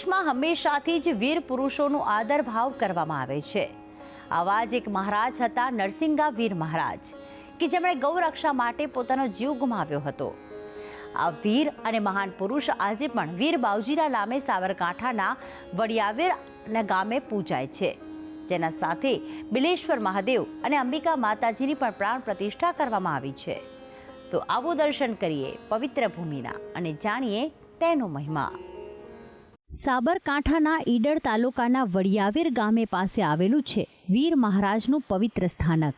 દેશમાં હંમેશાથી જ વીર પુરુષોનું આદર ભાવ કરવામાં આવે છે. આવા જ એક મહારાજ હતા નરસિંગા વીર મહારાજ, કે જેમણે ગૌરક્ષા માટે પોતાનો જીવ ગુમાવ્યો હતો. આ વીર અને મહાન પુરુષ આજે પણ વીર બાવજીના નામે સાબરકાંઠાના વડિયાવીરના ગામે પૂજાય છે. જેના સાથે બિલેશ્વર મહાદેવ અને અંબિકા માતાજીની પણ પ્રાણ પ્રતિષ્ઠા કરવામાં આવી છે. તો આવો દર્શન કરીએ પવિત્ર ભૂમિના અને જાણીએ તેનો મહિમા. સાબરકાંઠાના ઈડર તાલુકાના વડિયાવીર ગામે પાસે આવેલું છે વીર મહારાજનું પવિત્ર સ્થાનક.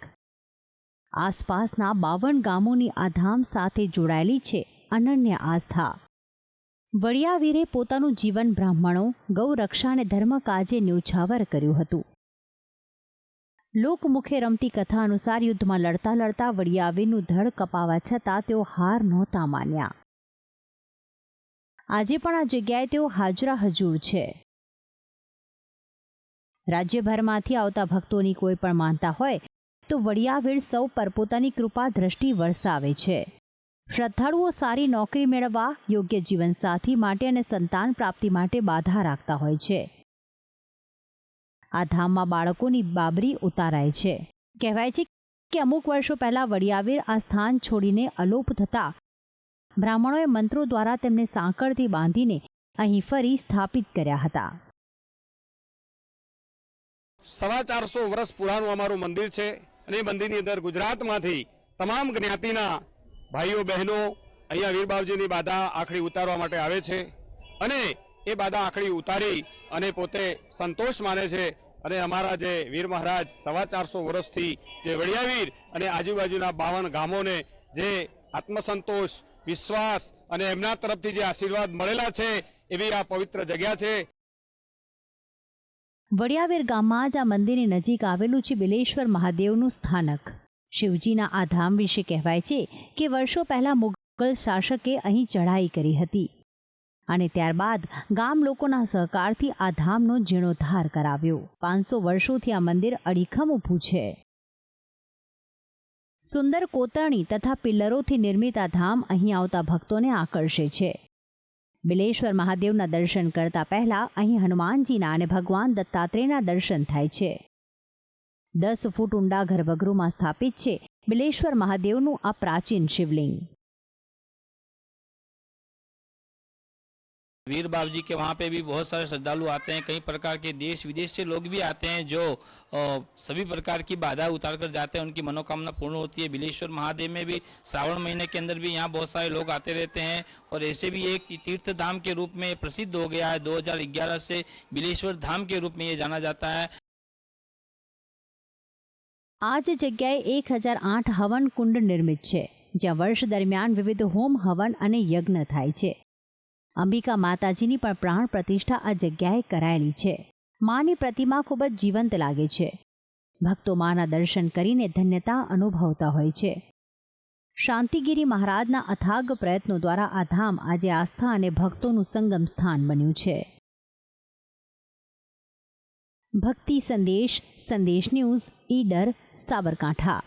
આસપાસના બાવન ગામોની આ ધામ સાથે જોડાયેલી છે અનન્ય આસ્થા. વડિયાવીરે પોતાનું જીવન બ્રાહ્મણો, ગૌરક્ષા અને ધર્મકાજે ન્યોછાવર કર્યું હતું. લોકમુખે રમતી કથા અનુસાર યુદ્ધમાં લડતા લડતા વડિયાવીરનું ધડ કપાવા છતાં તેઓ હાર નહોતા માન્યા. આજે પણ આ જગ્યાએ તેઓ હાજરા હજૂર છે. રાજ્યભરમાંથી આવતા ભક્તોની કોઈ પણ માનતા હોય, તો વડિયાવીર સૌ પર પોતાની કૃપા દ્રષ્ટિ વરસાવે છે. શ્રદ્ધાળુઓ સારી નોકરી મેળવવા, યોગ્ય જીવનસાથી માટે અને સંતાન પ્રાપ્તિ માટે બાધા રાખતા હોય છે. આ ધામમાં બાળકોની બાબરી ઉતારાય છે. કહેવાય છે કે અમુક વર્ષો પહેલા વડિયાવીર આ સ્થાન છોડીને અલોપ થતા બ્રાહ્મણોએ મંત્રો દ્વારા તેમને સાંકળથી બાંધીને અહીં ફરી સ્થાપિત કર્યા હતા. સવા ચારસો વર્ષ પુરાણું અમારું મંદિર છે અને એ મંદિરની અંદર ગુજરાતમાંથી તમામ જ્ઞાતિના ભાઈઓ, બહેનો અહીંયા વીરબાવજીની બાધા આખડી ઉતારવા માટે આવે છે અને એ બાધા આખડી ઉતારી અને પોતે સંતોષ માને છે અને અમારા જે વીર મહારાજ સવા ચારસો વર્ષથી જે વડિયાવીર અને આજુબાજુના બાવન ગામોને જે આત્મસંતોષ વિશ્વાસ અને એમના તરફથી જે આશીર્વાદ મળેલા છે એવી આ પવિત્ર જગ્યા છે. વડિયાવેર ગામમાં જ આ મંદિરની નજીક આવેલું છે બિલેશ્વર મહાદેવનું સ્થાનક. શિવજીના આ ધામ વિશે કહેવાય છે કે વર્ષો પહેલા મુગલ શાસકે અહીં ચઢાઈ કરી હતી. અને ત્યારબાદ ગામ લોકોના સહકારથી આ ધામનો જીર્ણોદ્ધાર કરાવ્યો. પાંચસો વર્ષોથી આ મંદિર અડીખમ ઊભું છે. સુંદર કોતરણી તથા પિલ્લરોથી નિર્મિત આ ધામ અહીં આવતા ભક્તોને આકર્ષે છે. બિલેશ્વર મહાદેવના દર્શન કરતા પહેલા અહીં હનુમાનજીના અને ભગવાન દત્તાત્રેયના દર્શન થાય છે. દસ ફૂટ ઊંડા ગર્ભગૃહમાં સ્થાપિત છે બિલેશ્વર મહાદેવનું આ પ્રાચીન શિવલિંગ. वीर बाबू जी के वहाँ पे भी बहुत सारे श्रद्धालु आते हैं कई प्रकार के देश विदेश से लोग भी आते हैं जो अ, सभी प्रकार की बाधा उतार कर जाते हैं उनकी मनोकामना पूर्ण होती है बिलेश्वर महादेव में भी श्रावण महीने के अंदर भी यहाँ बहुत सारे लोग आते रहते हैं और ऐसे भी एक तीर्थ धाम के रूप में प्रसिद्ध हो गया है 2011 से बिलेश्वर धाम के रूप में ये जाना जाता है આ જ જગ્યાએ એક હજાર આઠ હવન કુંડ નિર્મિત છે જ્યાં વર્ષ દરમિયાન વિવિધ હોમ હવન અને યજ્ઞ થાય છે અંબિકા માતાજીની પણ પ્રાણ પ્રતિષ્ઠા આ જગ્યાએ કરાયેલી છે. માની પ્રતિમા ખૂબ જ જીવંત લાગે છે. ભક્તો માના દર્શન કરીને ધન્યતા અનુભવતા હોય છે. શાંતિગીરી મહારાજના અથાગ પ્રયત્નો દ્વારા આ ધામ આજે આસ્થા અને ભક્તોનું સંગમ સ્થાન બન્યું છે. ભક્તિ સંદેશ સંદેશ ન્યૂઝ ઈડર સાબરકાંઠા.